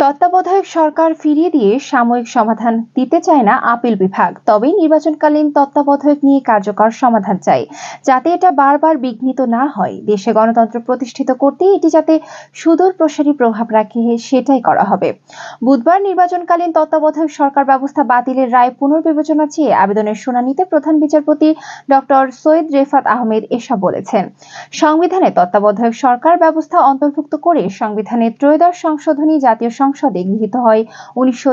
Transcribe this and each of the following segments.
তত্ত্বাবধায়ক সরকার ফিরিয়ে দিয়ে সাময়িক সমাধান দিতে চায় না আপিল বিভাগ। তবে নির্বাচনকালীন তত্ত্বাবধায়ক নিয়ে কার্যকর সমাধান চাই যাতে এটা বারবার বিঘ্নিত না হয়, দেশে গণতন্ত্র প্রতিষ্ঠিত করতে এটি যাতে সুদূর প্রসারী প্রভাব রাখে, সেটাই করা হবে। বুধবার নির্বাচনকালীন তত্ত্বাবধায়ক সরকার ব্যবস্থা বাতিলের রায় পুনর্বিবেচনা চেয়ে আবেদনের শুনানিতে প্রধান বিচারপতি ডক্টর সৈয়দ রেফাত আহমেদ এসব বলেছেন। সংবিধানে তত্ত্বাবধায়ক সরকার ব্যবস্থা অন্তর্ভুক্ত করে সংবিধানের ত্রয়োদশ সংশোধনী জাতীয় সংসদে গৃহীত হয় উনিশশো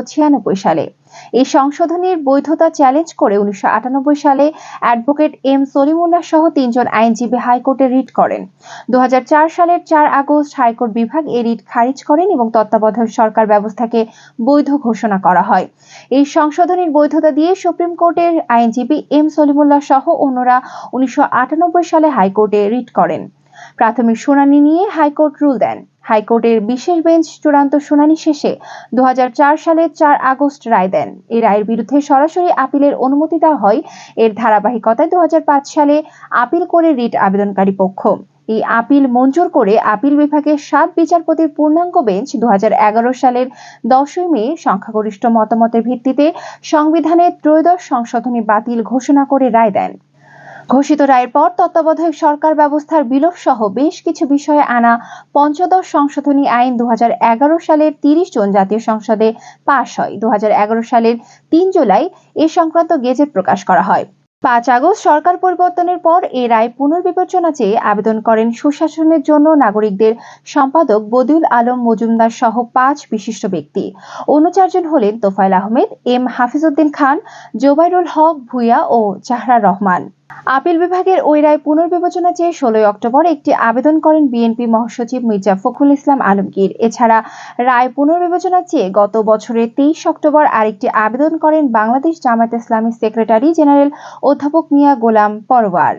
সালে। এই সংশোধনীর বৈধতা চ্যালেঞ্জ করে উনিশশো সালে অ্যাডভোকেট এম সলিমুল্লাহ সহ তিনজন আইনজীবী হাইকোর্টে রিট করেন। দু সালের চার আগস্ট হাইকোর্ট বিভাগ এই রিট খারিজ করেন এবং তত্ত্বাবধায়ক সরকার ব্যবস্থাকে বৈধ ঘোষণা করা হয়। এই সংশোধনীর বৈধতা দিয়ে সুপ্রিম কোর্টের আইনজীবী এম সলিমুল্লাহ সহ অন্যরা উনিশশো আটানব্বই সালে হাইকোর্টে রিট করেন। প্রাথমিক শুনানি নিয়ে হাইকোর্ট রুল দেন। হাইকোর্টের বিশেষ বেঞ্চ চূড়ান্ত শুনানি শেষে দু সালের চার আগস্ট রায় দেন। এই রায়ের বিরুদ্ধে সরাসরি আপিলের অনুমতি দেওয়া হয়। এর ধারাবাহিকতায় দু হাজার পাঁচ সালে আপিল করে রিট আবেদনকারী পক্ষ। এই আপিল মঞ্জুর করে আপিল বিভাগের সাত বিচারপতির পূর্ণাঙ্গ বেঞ্চ দু হাজার এগারো সালের দশই মে সংখ্যাগরিষ্ঠ মতামতের ভিত্তিতে সংবিধানের ত্রয়োদশ সংশোধনী বাতিল ঘোষণা করে রায় দেন। ঘোষিত রায়ের পর তত্ত্বাবধায়ক সরকার ব্যবস্থার বিলোপ সহ বেশ কিছু বিষয়ে আনা পঞ্চদশ সংশোধনী আইন দু হাজার এগারো সালের তিরিশ জুন জাতীয় সংসদে পাশ হয়। দু হাজার এগারো সালের তিন জুলাই এ সংক্রান্ত গেজেট প্রকাশ করা হয়। পাঁচ আগস্ট সরকার পরিবর্তনের পর এ রায় পুনর্বিবেচনা চেয়ে আবেদন করেন সুশাসনের জন্য নাগরিকদের সম্পাদক বদিউল আলম মজুমদার সহ পাঁচ বিশিষ্ট ব্যক্তি। অনুচারজন হলেন তোফায়েল আহমেদ, এম হাফিজউদ্দিন খান, জোবাইরুল হক ভুইয়া ও জাহরা রহমান। আপিল বিভাগের ওই রায় পুনর্বিবেচনা চেয়ে ষোলোই অক্টোবর একটি আবেদন করেন বিএনপি মহাসচিব মির্জা ফখরুল ইসলাম আলমগীর। এছাড়া রায় পুনর্বিবেচনা চেয়ে গত বছরের তেইশ অক্টোবর আরেকটি আবেদন করেন বাংলাদেশ জামায়াত ইসলামী সেক্রেটারি জেনারেল অধ্যাপক মিয়া গোলাম পরওয়ার।